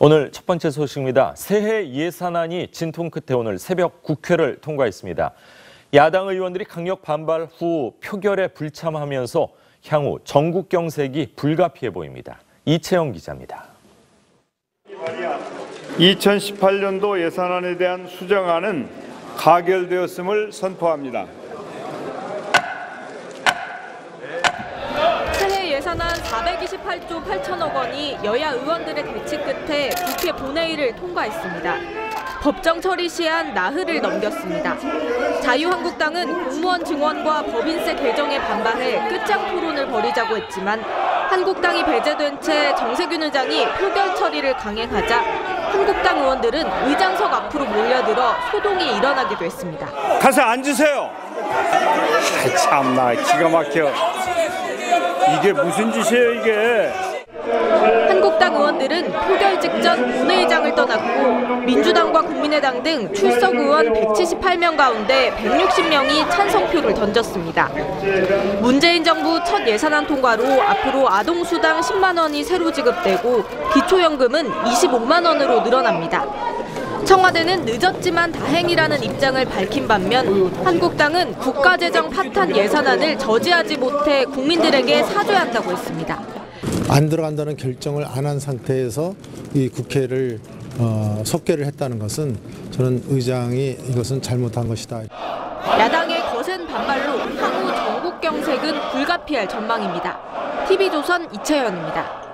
오늘 첫 번째 소식입니다. 새해 예산안이 진통 끝에 오늘 새벽 국회를 통과했습니다. 야당 의원들이 강력 반발 후 표결에 불참하면서 향후 전국 경색이 불가피해 보입니다. 이채영 기자입니다. 2018년도 예산안에 대한 수정안은 가결되었음을 선포합니다. 새해 예산안 428조 8천억 원이 여야 의원들의 대치 끝에 국회 본회의를 통과했습니다. 법정 처리 시한 나흘을 넘겼습니다. 자유한국당은 공무원 증원과 법인세 개정에 반발해 끝장 토론을 벌이자고 했지만 한국당이 배제된 채 정세균 의장이 표결 처리를 강행하자 한국당 의원들은 의장석 앞으로 몰려들어 소동이 일어나기도 했습니다. 가서 앉으세요. 아이, 참나 기가 막혀. 이게 무슨 짓이에요 이게? 한국당 의원들은 표결 직전 본회의장을 떠났고 민주당과 국민의당 등 출석 의원 178명 가운데 160명이 찬성표를 던졌습니다. 문재인 정부 첫 예산안 통과로 앞으로 아동수당 10만 원이 새로 지급되고 기초연금은 25만 원으로 늘어납니다. 청와대는 늦었지만 다행이라는 입장을 밝힌 반면 한국당은 국가재정 파탄 예산안을 저지하지 못해 국민들에게 사죄한다고 했습니다. 안 들어간다는 결정을 안 한 상태에서 이 국회를 어, 속개를 했다는 것은 저는 의장이 이것은 잘못한 것이다. 야당의 거센 반발로 향후 전국 경색은 불가피할 전망입니다. TV조선 이채연입니다.